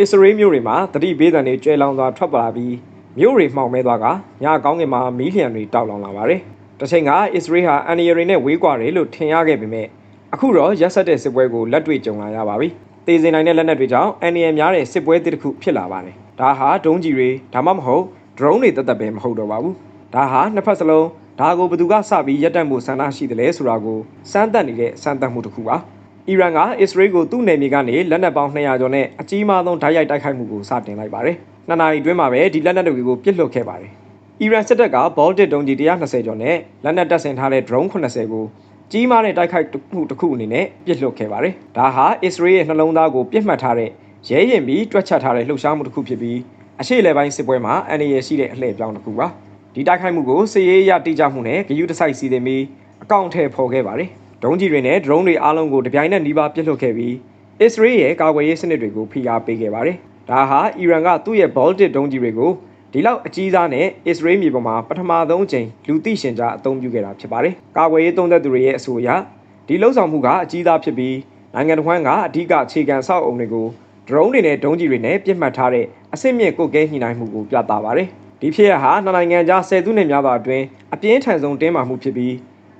အစ္စရေးမြို့တွေမှာတတိဘေးဒဏ်တွေကျွဲလောင်စွာထွက်ပေါ်လာပြီးမြို့တွေမှောင်မဲသွားကညကောင်းကင်မှာမီးလျှံတွေတောက်လောင်လာပါတယ်။တစ်ချိန်ကအစ္စရေးဟာအန်နီယရီနဲ့ဝေးကွာတယ်လို့ထင်ရခဲ့ပေမဲ့အခုတော့ရက်ဆက်တဲ့စစ်ပွဲကိုလက်တွေ့ကြုံလာရပါပြီ။တေစင်နိုင်တဲ့လက်နက်တွေကြောင့်အန်နီယများတဲ့စစ်ပွဲတစ်ခုဖြစ်လာပါတယ်။ဒါဟာဒုံးကြီးတွေဒါမှမဟုတ် drone တွေတက်တက်ပဲမဟုတ်တော့ပါဘူး။ဒါဟာနှစ်ဖက်စလုံးဒါကိုဘယ်သူကစပြီးရက်တက်မှုဆန္ဒရှိတယ်လဲဆိုတာကိုစမ်းသပ်နေတဲ့စမ်းသပ်မှုတစ်ခုပါ။ အီရန်ကအစ္စရေးကိုသူ့နယ်မြေကနေလက်နက်ပေါင်း200ကျော်နဲ့အကြီးမားဆုံးဓာတ်ရိုက်တိုက်ခိုက်မှုကိုစတင်လိုက်ပါတယ်။နှစ်နာရီအတွင်းမှာပဲဒီလက်နက်တွေကိုပစ်လွှတ်ခဲ့ပါတယ်။အီရန်စစ်တပ်က Baltic ဒုံးကြီး120ကျော်နဲ့လက်နက်တပ်ဆင်ထားတဲ့ drone 80ကိုကြီးမားတဲ့တိုက်ခိုက်မှုတစ်ခုအနေနဲ့ပစ်လွှတ်ခဲ့ပါတယ်။ဒါဟာအစ္စရေးရဲ့နှလုံးသားကိုပြစ်မှတ်ထားတဲ့ရဲရင်ပြီးတွက်ချက်ထားတဲ့လှုပ်ရှားမှုတစ်ခုဖြစ်ပြီးအရှိလေပိုင်းစစ်ပွဲမှာအန်ရည်ရှိတဲ့အလှည့်ပြောင်းတစ်ခုပါ။ဒီတိုက်ခိုက်မှုကိုစစ်ရေးအရတိကျမှုနဲ့ဂယုတစိုက်စီစဉ်ပြီးအကောင့်ထဲပေါ်ခဲ့ပါတယ်။ ဒုံးကြီးတွေနဲ့ drone တွေအားလုံးကိုတပြိုင်နက်နီးပါးပစ်လွှတ်ခဲ့ပြီးအစ္စရေးရဲ့ကာကွယ်ရေးစနစ်တွေကိုဖိအားပေးခဲ့ပါတယ်။ဒါဟာအီရန်ကသူ့ရဲ့ Baltic ဒုံးကြီးတွေကိုဒီလောက်အကြီးစားနဲ့အစ္စရေးမြေပေါ်မှာပထမဆုံးအကြိမ်လူသိရှင်ကြားအသုံးပြုခဲ့တာဖြစ်ပါတယ်။ကာကွယ်ရေးသုံးသက်သူတွေရဲ့အဆိုအရဒီလှုပ်ဆောင်မှုကအကြီးသားဖြစ်ပြီးနိုင်ငံတော်ကအဓိကအခြေခံစောက်အုံတွေကို drone တွေနဲ့ဒုံးကြီးတွေနဲ့ပြစ်မှတ်ထားတဲ့အဆင့်မြင့်ကုတ်ကဲညှိနှိုင်းမှုကိုပြသပါတယ်။ဒီဖြစ်ရဟာနှစ်နိုင်ငံကြားဆယ်စုနှစ်များစွာအတွင်းအပြင်းထန်ဆုံးတင်းမာမှုဖြစ်ပြီး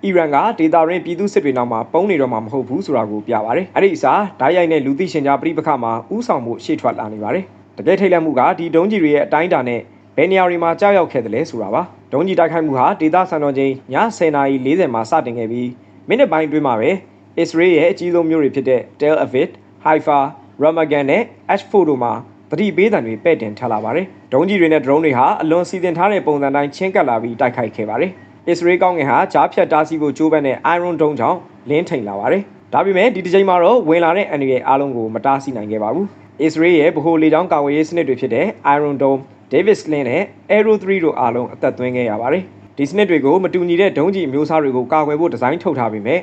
အီရန်ကဒေတာရင်းပြည်သူစစ်တွေနောက်မှာပုံနေတော့မှာမဟုတ်ဘူးဆိုတာကိုပြပါတယ်။အဲ့ဒီအစားဓာတ်ရိုက်နဲ့လူသိရှင်ကြားပြိပခမှာဥဆောင်မှုရှေ့ထွက်လာနေပါတယ်။တကယ်ထိတ်လန့်မှုကဒီဒုံးကြီးတွေရဲ့အတိုင်းအတာနဲ့ဘယ်နေရာတွေမှာကြောက်ရောက်ခဲ့တယ်လဲဆိုတာပါ။ဒုံးကြီးတိုက်ခိုက်မှုဟာဒေတာစံတော်ချိန်ည10:40မှာစတင်ခဲ့ပြီးမိနစ်ပိုင်းအတွင်းမှာပဲအစ္စရေးရဲ့အကြီးဆုံးမြို့တွေဖြစ်တဲ့ Tel Aviv, Haifa, Ramallah နဲ့ Ashford တို့မှာတတိပေးတံတွေပဲ့တင်ထားလာပါတယ်။ဒုံးကြီးတွေနဲ့ drone တွေဟာအလွန်စီစဉ်ထားတဲ့ပုံစံတိုင်းချင်းကပ်လာပြီးတိုက်ခိုက်ခဲ့ပါတယ်။ အစ္စရေးကောင်းငင်ဟာကြားဖြတ်တားဆီးဖို့ကြိုးပမ်းတဲ့ Iron Dome ကြောင့်လင်းထိန်လာပါတယ်။ဒါပေမဲ့ဒီတစ်ချိန်မှာတော့ဝင်လာတဲ့အန်ဒီရဲ့အားလုံးကိုမတားဆီးနိုင်ခဲ့ပါဘူး။အစ္စရေးရဲ့ဗဟိုလေကြောင်းကာကွယ်ရေးစနစ်တွေဖြစ်တဲ့ Iron Dome, Davis Sling နဲ့ Arrow 3တို့အားလုံးအသက်သွင်းခဲ့ရပါတယ်။ဒီစနစ်တွေကိုမတူညီတဲ့ဒုံးကြီးမျိုးစားတွေကိုကာကွယ်ဖို့ဒီဇိုင်းထုတ်ထားပေမဲ့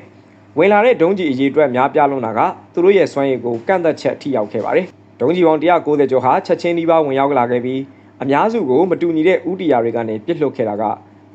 ဝင်လာတဲ့ဒုံးကြီးအရေးအတွက်များပြားလွန်းတာကသူတို့ရဲ့စွမ်းရည်ကိုကန့်သက်ချက်ထိရောက်ခဲ့ပါတယ်။ဒုံးကြီးပေါင်း190ကျော်ဟာချက်ချင်းဒီပါဝင်ရောက်လာခဲ့ပြီးအများစုကိုမတူညီတဲ့ဥတီယာတွေကနေပြစ်လွတ်ခဲ့တာက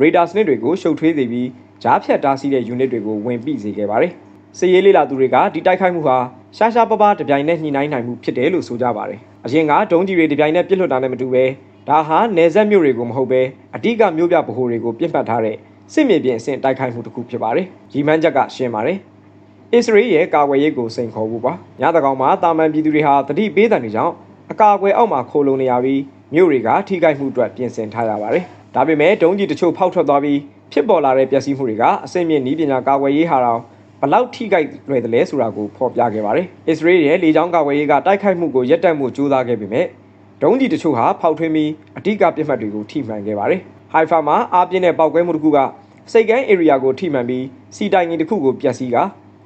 ရေဒါစနစ်တွေကိုရှုပ်ထွေးစေပြီးကြားဖြတ်တားဆီးတဲ့ unit တွေကိုဝင်ပိစေခဲ့ပါတယ်။စစ်ရေးလေးလာသူတွေကဒီတိုက်ခိုက်မှုဟာရှားရှားပပတပြိုင်နဲ့ညှိနှိုင်းနိုင်မှုဖြစ်တယ်လို့ဆိုကြပါတယ်။အရင်ကဒုံးကြီးတွေတပြိုင်နဲ့ပြစ်လွတ်တာနဲ့မတူပဲဒါဟာနယ်စပ်မြို့တွေကိုမဟုတ်ပဲအဓိကမြို့ပြဗဟိုတွေကိုပြစ်မှတ်ထားတဲ့စစ်မြေပြင်အဆင့်တိုက်ခိုက်မှုတစ်ခုဖြစ်ပါတယ်။ရီမန်းချက်ကရှင်းပါတယ်။အစ္စရေးရဲ့ကာကွယ်ရေးကိုစိန်ခေါ်ဖို့ပါညတကောင်မှာတာမန်ပြည်သူတွေဟာတတိပေးတံတွေကြောင့်အကာအကွယ်အောက်မှာခိုလုံနေရပြီးမြို့တွေကထိခိုက်မှုအတွက်ပြင်ဆင်ထားရပါတယ် ဒါပေမဲ့ဒုံးကြီးတချို့ဖောက်ထွက်သွားပြီးဖြစ်ပေါ်လာတဲ့ပျက်စီးမှုတွေကအစိမ့်မြင့်နီးပညာကာကွယ်ရေးဟာတော့ဘလောက်ထိခိုက်လွယ်တယ်လဲဆိုတာကိုဖော်ပြခဲ့ပါတယ်အစ္စရေးရဲ့လေကြောင်းကာကွယ်ရေးကတိုက်ခိုက်မှုကိုရပ်တန့်မှုကြိုးစားခဲ့ပေမဲ့ဒုံးကြီးတချို့ဟာဖောက်ထွင်းပြီးအဓိကပြစ်မှတ်တွေကိုထိမှန်ခဲ့ပါတယ်ဟိုင်ဖာမှာအားပြင်းတဲ့ပောက်ကွဲမှုတစ်ခုကစိတ်ကန်း area ကိုထိမှန်ပြီးစီတိုင်ငင်တစ်ခုကိုပျက်စီးက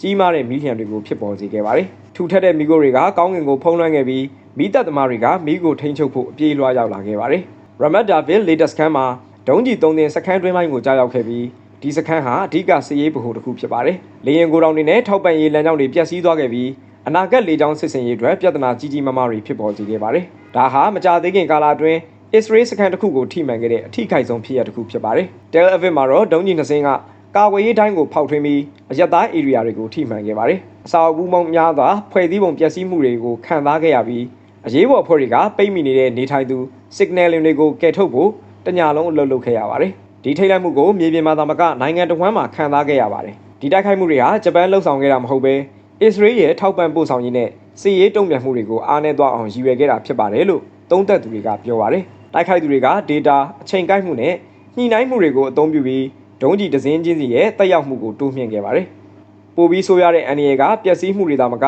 ကြီးမားတဲ့မီးလျှံတွေကိုဖြစ်ပေါ်စေခဲ့ပါတယ်။ထူထပ်တဲ့မီးခိုးတွေကကောင်းကင်ကိုဖုံးလွှမ်းခဲ့ပြီးမီးတပ်သမားတွေကမီးကိုထိန်းချုပ်ဖို့အပြေးလွှားရောက်လာခဲ့ပါတယ်။ Ramadaville latest ခန်းမှာဒုံးကြီးသုံးတင်စခန်းတွင်းပိုင်းကိုကြားရောက်ခဲ့ပြီးဒီစခန်းဟာအဓိကစစ်ရေးဗဟိုတစ်ခုဖြစ်ပါတယ်။လေရင်ကိုတောင်တွေနဲ့ထောက်ပံ့ရေးလမ်းကြောင်းတွေပျက်စီးသွားခဲ့ပြီးအနာဂတ်လေကြောင်းစစ်စင်ရေးအတွက်ပြဿနာကြီးကြီးမားမားတွေဖြစ်ပေါ်စေခဲ့ပါတယ်။ဒါဟာမကြာသေးခင်ကာလအတွင်းအစ္စရေးစခန်းတစ်ခုကိုထိမှန်ခဲ့တဲ့အထိခိုက်ဆုံးဖြစ်ရတစ်ခုဖြစ်ပါတယ်။ Tel Aviv မှာတော့ဒုံးကြီးနှစင်းကကာဝေးရေးတိုင်းကိုဖောက်ထွင်းပြီးအရက်သား area တွေကိုထိမှန်ခဲ့ပါတယ်။အစာအုပ်ပေါင်းများစွာဖွဲ့စည်းပုံပျက်စီးမှုတွေကိုခံစားခဲ့ရပြီးအရေးပေါ်အဖွဲ့တွေကပိတ်မိနေတဲ့နေထိုင်သူ signaling တွေကိုကယ်ထုတ်ဖို့တညလုံးအလုပ်လုပ်ခဲ့ရပါတယ်။ဒီထိတ်လန့်မှုကိုမြေပြင်မှာသာမကနိုင်ငံတော်ဝန်မှခံစားခဲ့ရပါတယ်။ဒီတိုက်ခိုက်မှုတွေဟာဂျပန်လှုပ်ဆောင်ခဲ့တာမဟုတ်ဘဲအစ္စရေးရဲ့ထောက်ပံ့ပို့ဆောင်ရေးနဲ့စစ်ရေးတုံ့ပြန်မှုတွေကိုအားနည်းသွားအောင်ရည်ရွယ်ခဲ့တာဖြစ်ပါတယ်လို့သုံးသပ်သူတွေကပြောပါတယ်။တိုက်ခိုက်သူတွေက data အချိန်ကိုက်မှုနဲ့ညှိနှိုင်းမှုတွေကိုအသုံးပြုပြီးဒုံးကြီးဒဇင်းချင်းစီရဲ့တက်ရောက်မှုကိုတိုးမြှင့်ခဲ့ပါတယ်။ပိုပြီးဆိုးရတဲ့အန်ရီကပျက်စီးမှုတွေသာမက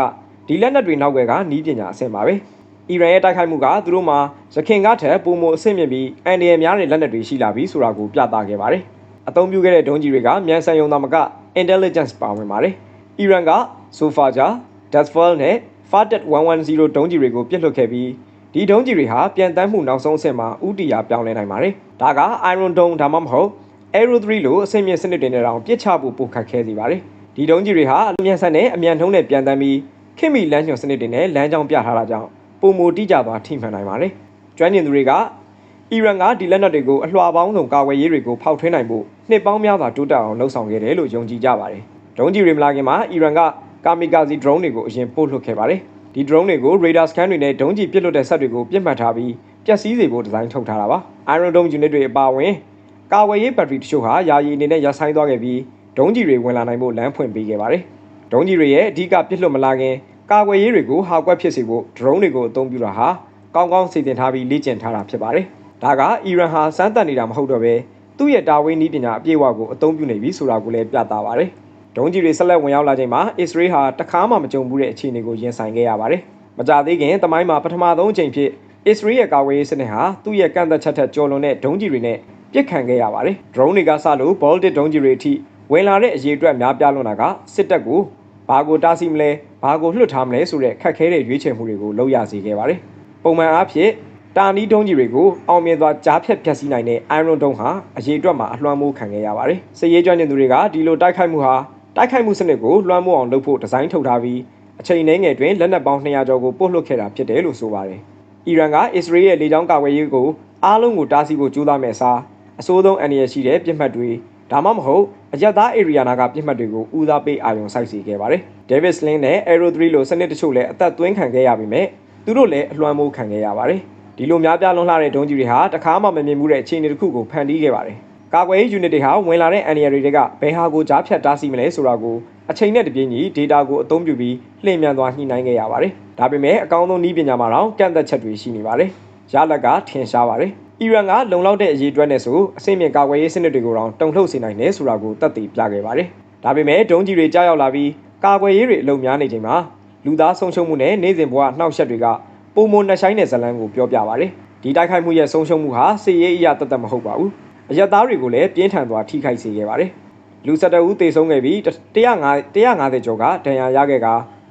ဒီလက်နက်တွေနောက်ွယ်ကနီးပညာအဆင့်ပါပဲ။ အီရန်ရဲ့တိုက်ခိုက်မှုကသူတို့မှာရခင်ကထက်ပုံမအဆင့်မြင့်ပြီးအန်ဒီရများတဲ့လက်နက်တွေရှိလာပြီဆိုတာကိုပြသခဲ့ပါတယ်။အသုံးပြုခဲ့တဲ့ဒုံးကြီးတွေကမြန်ဆန်ယုံသာမက intelligence ပါဝင်ပါတယ်။အီရန်က Sofaja, Dasfall နဲ့ Fatet 110ဒုံးကြီးတွေကိုပြစ်လွှတ်ခဲ့ပြီးဒီဒုံးကြီးတွေဟာပြန်တမ်းမှုနောက်ဆုံးအဆင့်မှာဥတီယာပြောင်းလဲနိုင်ပါတယ်။ဒါက Iron Dome ဒါမှမဟုတ် Aero 3လို့အဆင့်မြင့်စနစ်တွေနဲ့တောင်ပြစ်ချဖို့ပိုခက်ခဲစေပါတယ်။ဒီဒုံးကြီးတွေဟာအမြန်ဆန်နဲ့အမြန်ထုံးနဲ့ပြန်တမ်းပြီးခင်မီလမ်းညွှန်စနစ်တွေနဲ့လမ်းကြောင်းပြထားတာကြောင့် ပုံမူတိကျသွားထိမှန်နိုင်ပါတယ်။ကျွမ်းကျင်သူတွေကအီရန်ကဒီလက်နက်တွေကိုအလွှာပေါင်းစုံကာဝယ်ရေးတွေကိုဖောက်ထွင်းနိုင်ဖို့နှစ်ပေါင်းများစွာတိုးတက်အောင်လှုံ့ဆော်ခဲ့တယ်လို့ယုံကြည်ကြပါတယ်။ဒုံးကြီးတွေမလာခင်မှာအီရန်ကကာမီကာဇီ drone တွေကိုအရင်ပို့လွှတ်ခဲ့ပါတယ်။ဒီ drone တွေကို radar scan တွေနဲ့ဒုံးကျည်ပစ်လွတ်တဲ့စက်တွေကိုပြစ်မှတ်ထားပြီးပျက်စီးစေဖို့ဒီဇိုင်းထုတ်ထားတာပါ Iron Dome unit တွေအပါအဝင်ကာဝယ်ရေးဘက်ထရီတချို့ဟာယာယီအနေနဲ့ရပ်ဆိုင်းသွားခဲ့ပြီးဒုံးကျည်တွေဝင်လာနိုင်ဖို့လမ်းဖွင့်ပေးခဲ့ပါတယ်ဒုံးကျည်တွေရဲ့အဓိကပစ်လွတ်မလာခင် ကာကွယ်ရေးတွေကိုဟာကွက်ဖြစ်စေဖို့ drone တွေကိုအသုံးပြုတာဟာကောင်းကောင်းစီစဉ်ထားပြီးလေ့ကျင့်ထားတာဖြစ်ပါတယ်ဒါကအီရန်ဟာစမ်းသပ်နေတာမဟုတ်တော့ဘဲသူ့ရဲ့တာဝန်နည်းပညာအပြည့်အဝကိုအသုံးပြုနေပြီဆိုတာကိုလည်းပြသပါတယ်ဒုံးကျည်တွေဆက်လက်ဝင်ရောက်လာချိန်မှာအစ္စရေးဟာတခါမှမကြုံဘူးတဲ့အခြေအနေကိုရင်ဆိုင်ခဲ့ရပါတယ်မကြသေးခင်တမိုင်းမှာပထမဆုံးအချိန်ဖြစ်အစ္စရေးရဲ့ကာကွယ်ရေးစနစ်ဟာသူ့ရဲ့ကန့်သက်ချက်ထက်ကျော်လွန်တဲ့ဒုံးကျည်တွေနဲ့ပစ်ခံခဲ့ရပါတယ်။ drone တွေကစလို့ Baltic ဒုံးကျည်တွေအထိဝင်လာတဲ့အရေးအတွက်များပြားလွန်တာကစစ်တပ်ကိုဘာကိုတားဆီးမလဲ ဘာကိုလွှတ်ထားမလဲဆိုတဲ့ခက်ခဲတဲ့ရွေးချယ်မှုတွေကိုလုပ်ရစေခဲ့ပါတယ်။ပုံမှန်အားဖြင့်တာနီးဒုံးကြီးတွေကိုအောင်မြင်စွာကြားဖြတ်ဖျက်ဆီးနိုင်တဲ့ Iron Dome ဟာအရေးအတွက်မှာအလွှမ်းမိုးခံခဲ့ရပါတယ်။စစ်ရေးကျွမ်းကျင်သူတွေကဒီလိုတိုက်ခိုက်မှုဟာတိုက်ခိုက်မှုစနစ်ကိုလွှမ်းမိုးအောင်လုပ်ဖို့ဒီဇိုင်းထုတ်ထားပြီးအချိန်နှဲငယ်တွင်လက်နက်ပေါင်း200ကျော်ကိုပို့လွှတ်ခဲ့တာဖြစ်တယ်လို့ဆိုပါတယ်။အီရန်ကအစ္စရေးရဲ့လေကြောင်းကာကွယ်ရေးကိုအားလုံးကိုတားဆီးဖို့ကြိုးစားမဲ့အစားအစိုးဆုံးအန္တရာယ်ရှိတဲ့ပြစ်မှတ်တွေဒါမှမဟုတ်အရက်သား area နာကပြစ်မှတ်တွေကိုဦးစားပေးအာရုံစိုက်စီခဲ့ပါတယ်။ David Sling နဲ့ Aero 3လိုစနစ်တချို့လည်းအသက်သွင်းခံခဲ့ရပေမဲ့သူတို့လည်းအလွှမ်းမိုးခံခဲ့ရပါတယ်။ဒီလိုများပြားလွန်လှတဲ့ဒုံးကြီးတွေဟာတခါမှမမြင်မှုတဲ့အခြေအနေတစ်ခုကိုဖန်တီးခဲ့ပါတယ်။ကာကွယ်ရေး unit တွေဟာဝင်လာတဲ့ area တွေကဘယ်ဟာကိုကြားဖြတ်တားဆီးမလဲဆိုတာကိုအချိန်နဲ့တပြေးညီ data ကိုအသုံးပြုပြီးလှည့်မြန်သွားညှိနှိုင်းခဲ့ရပါတယ်။ဒါပေမဲ့အကောင်းဆုံးနည်းပညာမှာတော့ကန့်သက်ချက်တွေရှိနေပါတယ်။ရလက်ကထင်ရှားပါတယ်။အီရန်ကလုံလောက်တဲ့အရေးအတွက်နဲ့ဆိုအဆင့်မြင့်ကာကွယ်ရေးစနစ်တွေကိုတော့တုံ့လှုပ်စေနိုင်တယ်ဆိုတာကိုသက်သေပြခဲ့ပါတယ်။ဒါပေမဲ့ဒုံးကြီးတွေကြားရောက်လာပြီး ကာကွယ်ရေးတွေအလုံများနေချိန်မှာလူသားဆုံးရှုံးမှုနဲ့နေစဉ်ဘဝနှောက်ယှက်တွေကပုံမနှဆိုင်တဲ့ဇလန်းကိုပြောပြပါတယ်။ဒီတိုက်ခိုက်မှုရဲ့ဆုံးရှုံးမှုဟာစစ်ရေးအရာတသက်မဟုတ်ပါဘူး။အရက်သားတွေကိုလည်းပြင်းထန်စွာထိခိုက်စေခဲ့ပါတယ်။လူ၁၁ဦးသေဆုံးခဲ့ပြီး150 150ကျော်ကဒဏ်ရာရခဲ့က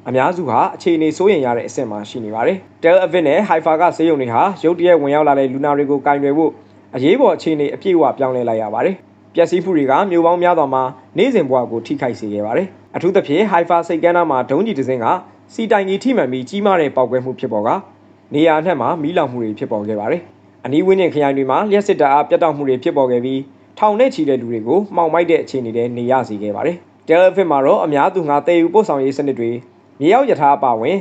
အများစုဟာအခြေအနေစိုးရိမ်ရတဲ့အဆင့်မှာရှိနေပါတယ်။ Tel Aviv နဲ့ Haifa ကစေယုံတွေဟာရုတ်တရက်ဝင်ရောက်လာတဲ့လူနာတွေကိုကင်တွယ်ဖို့အရေးပေါ်အခြေအနေအပြည့်အဝပြောင်းလဲလိုက်ရပါတယ်။ပျက်စီးမှုတွေကမြို့ပေါင်းများစွာမှာနေ့စဉ်ဘဝကိုထိခိုက်စေခဲ့ပါတယ်။ အထူးသဖြင့် Haifa စိတ်ကမ်းနားမှာဒုံးကျည်တစ်စင်းကစီတိုင်ကြီးထိမှန်ပြီးကြီးမားတဲ့ပောက်ကွဲမှုဖြစ်ပေါ်ကနေရာအနှံ့မှာမီးလောင်မှုတွေဖြစ်ပေါ်ခဲ့ပါတယ်။အနီးဝန်းကျင်ခရိုင်တွေမှာလျှက်စစ်တပ်အားပြတ်တောက်မှုတွေဖြစ်ပေါ်ခဲ့ပြီးထောင်နဲ့ချီတဲ့လူတွေကိုမှောင်မိုက်တဲ့အခြေအနေတွေနေရစေခဲ့ပါတယ်။ Tel Aviv မှာတော့အများသူငါတည်ယူပို့ဆောင်ရေးစနစ်တွေမြေရောက်ယထာအပါဝင်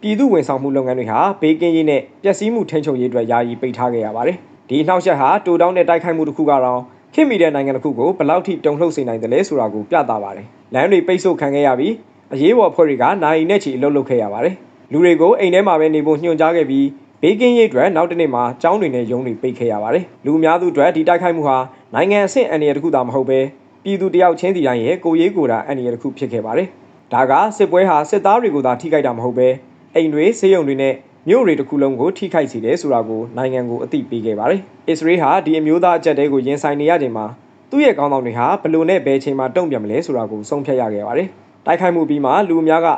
ပြည်သူဝန်ဆောင်မှုလုပ်ငန်းတွေဟာဘေးကင်းရေးနဲ့ပျက်စီးမှုထိန်းချုပ်ရေးအတွက်ယာယီပိတ်ထားခဲ့ရပါတယ်။ဒီနှောက်ယှက်ဟာတူတောင်းတဲ့တိုက်ခိုက်မှုတစ်ခုကတော့ ခင်မီတဲ့နိုင်ငံတစ်ခုကိုဘယ်လောက်ထိတုံ့လှုပ်စေနိုင်တယ်လဲဆိုတာကိုပြသပါတယ်။လမ်းတွေပိတ်ဆို့ခံခဲ့ရပြီးအရေးပေါ်ဖွဲ့တွေကနိုင်နဲ့ချီအလုပ်လုပ်ခဲ့ရပါတယ်။လူတွေကိုအိမ်ထဲမှာပဲနေဖို့ညွှန်ကြားခဲ့ပြီးဘေးကင်းရေးအတွက်နောက်တနေ့မှာကျောင်းတွေနဲ့ရုံးတွေပိတ်ခဲ့ရပါတယ်။လူအများစုအတွက်ဒီတိုက်ခိုက်မှုဟာနိုင်ငံအဆင့်အန္တရာယ်တစ်ခုသာမဟုတ်ပဲပြည်သူတယောက်ချင်းစီတိုင်းရဲ့ကိုရေးကိုယ်တာအန္တရာယ်တစ်ခုဖြစ်ခဲ့ပါတယ်။ဒါကစစ်ပွဲဟာစစ်သားတွေကိုသာထိခိုက်တာမဟုတ်ပဲအိမ်တွေဆေးရုံတွေနဲ့ မြို့တွေတစ်ခုလုံးကိုထိခိုက်စေတယ်ဆိုတာကိုနိုင်ငံကိုအသိပေးခဲ့ပါတယ်။အစ္စရေးဟာဒီအမျိုးသားအကြက်တဲကိုရင်ဆိုင်နေရချိန်မှာသူ့ရဲ့ကောင်းဆောင်တွေဟာဘလို့နဲ့ဘယ်ချိန်မှာတုံ့ပြန်မလဲဆိုတာကိုဆုံးဖြတ်ရခဲ့ပါတယ်။တိုက်ခိုက်မှုပြီးမှလူအများက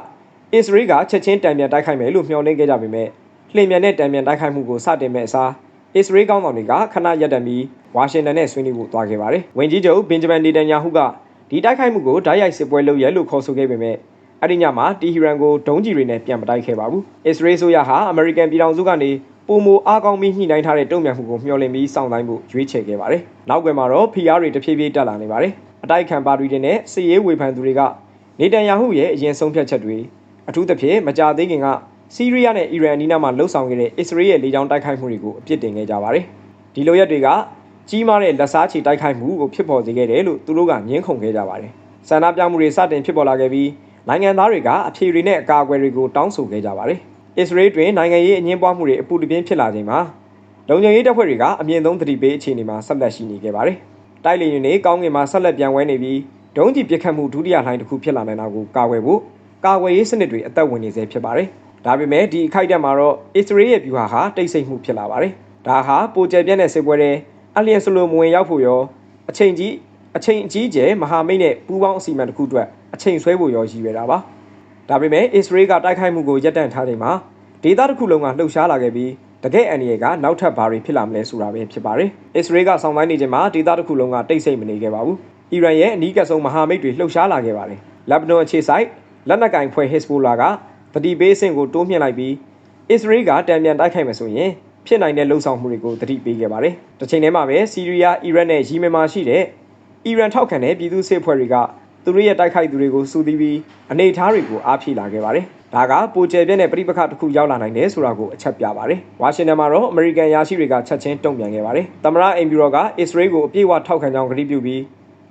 အစ္စရေးကချက်ချင်းတံပြန်တိုက်ခိုက်မယ်လို့မျှော်လင့်ခဲ့ကြပေမဲ့လှိမ်မြန်တဲ့တံပြန်တိုက်ခိုက်မှုကိုစတင်မဲ့အစားအစ္စရေးကောင်းဆောင်တွေကခဏရပ်တန့်ပြီးဝါရှင်တန်နဲ့ဆွေးနွေးဖို့သွားခဲ့ပါတယ်။ဝင်ကြီးချုပ်ဘင်ဂျမန်နေတန်ယာဟုကဒီတိုက်ခိုက်မှုကိုဓာတ်ရိုက်စစ်ပွဲလုပ်ရဲလို့ခေါ်ဆိုခဲ့ပေမဲ့ အဲ့ဒီညမှာတီဟီရန်ကိုဒုံးကျည်တွေနဲ့ပြန်မတိုက်ခဲ့ပါဘူး။အစ္စရေးဆိုရဟာအမေရိကန်ပြည်ထောင်စုကနေပုံမအားကောင်းပြီးညှိနှိုင်းထားတဲ့တုံ့ပြန်မှုကိုမျှော်လင့်ပြီးစောင့်တိုင်းဖို့ရွေးချယ်ခဲ့ပါတယ်။နောက်ကွယ်မှာတော့ PR တွေတဖြည်းဖြည်းတက်လာနေပါတယ်။အတိုက်ခံပါတီတွေနဲ့စစ်ရေးဝေဖန်သူတွေကနေတန်ယာဟုရဲ့အရင်ဆုံးဖြတ်ချက်တွေအထူးသဖြင့်မကြသေးခင်ကစီးရီးယားနဲ့အီရန်အနီးနားမှာလှုပ်ဆောင်ခဲ့တဲ့အစ္စရေးရဲ့လေကြောင်းတိုက်ခိုက်မှုတွေကိုအပြစ်တင်ခဲ့ကြပါတယ်။ဒီလိုရက်တွေကကြီးမားတဲ့လက်စားချေတိုက်ခိုက်မှုကိုဖြစ်ပေါ်စေခဲ့တယ်လို့သူတို့ကညှင်းခုန်ခဲ့ကြပါတယ်။ဆန္ဒပြမှုတွေစတင်ဖြစ်ပေါ်လာခဲ့ပြီး နိုင်ငံသားတွေကအဖြေတွေနဲ့အကာအကွယ်တွေကိုတောင်းဆိုခဲ့ကြပါတယ်။အစ္စရေးတွင်နိုင်ငံရေးအငင်းပွားမှုတွေအပူတပြင်းဖြစ်လာချိန်မှာလုံခြုံရေးတပ်ဖွဲ့တွေကအမြင့်ဆုံးသတိပေးအခြေအနေမှာဆက်လက်ရှိနေခဲ့ပါတယ်။တိုက်လေယာဉ်တွေကောင်းကင်မှာဆက်လက်ပြန်ဝဲနေပြီးဒုံးကျည်ပစ်ခတ်မှုဒုတိယလှိုင်းတစ်ခုဖြစ်လာနိုင်တာကိုကာကွယ်ဖို့ကာကွယ်ရေးစနစ်တွေအသက်ဝင်နေစေဖြစ်ပါတယ်။ဒါပေမဲ့ဒီအခိုက်အတန့်မှာတော့အစ္စရေးရဲ့ဗျူဟာဟာတိတ်ဆိတ်မှုဖြစ်လာပါတယ်။ဒါဟာပိုကျယ်ပြန့်တဲ့စစ်ပွဲတဲ့အလျင်စလိုမဝင်ရောက်ဖို့ရောအချိန်ကြီးအချိန်အကြီးကျယ်မဟာမိတ်နဲ့ပူးပေါင်းအစီအမံတစ်ခုအတွက် အချိန်ဆွဲဖို့ရောရည်ရွယ်တာပါဒါပေမဲ့အစ္စရေးကတိုက်ခိုက်မှုကိုရပ်တန့်ထားချိန်မှာဒေသတစ်ခုလုံးကလှုပ်ရှားလာခဲ့ပြီးတကယ့်အန်ရီကနောက်ထပ်ဘာတွေဖြစ်လာမလဲဆိုတာပဲဖြစ်ပါတယ်အစ္စရေးကဆောင်တိုင်းနေချိန်မှာဒေသတစ်ခုလုံးကတိတ်ဆိတ်မနေခဲ့ပါဘူးအီရန်ရဲ့အနီးကပ်ဆုံးမဟာမိတ်တွေလှုပ်ရှားလာခဲ့ပါတယ်လက်ဘနွန်အခြေစိုက်လက်နက်ကင်ဖွဲ့ဟစ်စဘိုလာကတတိပေးအဆင့်ကိုတိုးမြှင့်လိုက်ပြီးအစ္စရေးကတံပြန်တိုက်ခိုက်မယ်ဆိုရင်ဖြစ်နိုင်တဲ့လှုပ်ဆောင်မှုတွေကိုတတိပေးခဲ့ပါတယ်။တစ်ချိန်တည်းမှာပဲစီးရီးယား၊အီရတ်နဲ့ယီမင်မှာရှိတဲ့အီရန်ထောက်ခံတဲ့ပြည်သူ့စစ်ဖွဲ့တွေက သူတို့ရဲ့တိုက်ခိုက်သူတွေကိုစူးသီးပြီးအနေအထားတွေကိုအားဖြည့်လာခဲ့ပါတယ်။ဒါကပိုကျယ်ပြန့်တဲ့ပြိပခတစ်ခုရောက်လာနိုင်တယ်ဆိုတာကိုအချက်ပြပါတယ်။ဝါရှင်တန်မှာတော့အမေရိကန်ယာရှိတွေကချက်ချင်းတုံ့ပြန်ခဲ့ပါတယ်။သမ္မတအိမ်ဖြူတော်ကအစ္စရေးကိုအပြည့်အဝထောက်ခံကြောင်းကတိပြုပြီး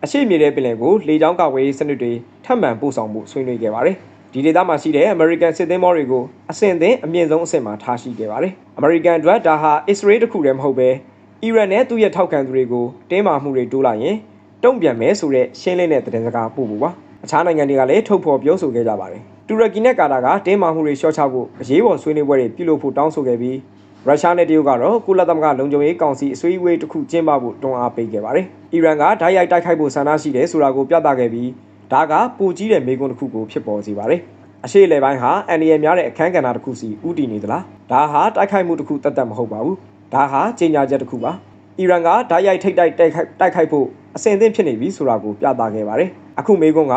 အရှိမြေတဲ့ပင်လယ်ကိုလေကြောင်းကာကွယ်ရေးစနစ်တွေထပ်မံပို့ဆောင်မှုဆွေးနွေးခဲ့ပါတယ်။ဒီဒေသမှာရှိတဲ့အမေရိကန်စစ်သင်းမောတွေကိုအဆင့်သင်းအမြင့်ဆုံးအဆင့်မှာထားရှိခဲ့ပါတယ်။အမေရိကန်အတွက်ဒါဟာအစ္စရေးတစ်ခုတည်းမဟုတ်ပဲအီရန်နဲ့သူ့ရဲ့ထောက်ခံသူတွေကိုတင်းမာမှုတွေတိုးလာရင် တုံ့ပြန်မယ်ဆိုတဲ့ရှင်းလင်းတဲ့သတင်းစကားပို့ဖို့ပါ။အခြားနိုင်ငံတွေကလည်းထုတ်ဖော်ပြောဆိုခဲ့ကြပါတယ်။တူရကီနဲ့ကာတာကတင်းမာမှုတွေလျှော့ချဖို့အရေးပေါ်ဆွေးနွေးပွဲတွေပြုလုပ်ဖို့တောင်းဆိုခဲ့ပြီးရုရှားနဲ့တရုတ်ကတော့ကုလသမဂ္ဂလုံခြုံရေးကောင်စီအစည်းအဝေးတစ်ခုကျင်းပဖို့တွန်းအားပေးခဲ့ပါတယ်။အီရန်ကဓာတ်ရိုက်တိုက်ခိုက်ဖို့ဆန္ဒရှိတယ်ဆိုတာကိုပြသခဲ့ပြီးဒါကပိုကြီးတဲ့မေကွန်းတစ်ခုကိုဖြစ်ပေါ်စေပါတယ်။အရှိလေပိုင်းဟာအန်ဒီရများတဲ့အခန်းကဏ္ဍတစ်ခုစီဥတည်နေသလား။ဒါဟာတိုက်ခိုက်မှုတစ်ခုတတ်တတ်မဟုတ်ပါဘူး။ဒါဟာကြေညာချက်တစ်ခုပါ။အီရန်ကဓာတ်ရိုက်ထိတ်တိုက်တိုက်ခိုက်တိုက်ခိုက်ဖို့ အဆင်သင့်ဖြစ်နေပြီဆိုတာကိုပြသခဲ့ပါတယ်။အခုမေကွန်းက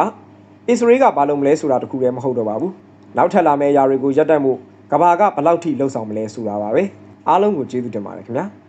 အစ္စရေးကဘာလုပ်မလဲဆိုတာတခုတည်းမဟုတ်တော့ပါဘူး။နောက်ထပ်လာမယ့်အရာတွေကိုရပ်တန့်ဖို့ကဘာကဘယ်လောက်ထိလှုပ်ဆောင်မလဲဆိုတာပါပဲ။အားလုံးကိုကျေးဇူးတင်ပါတယ်ခင်ဗျာ။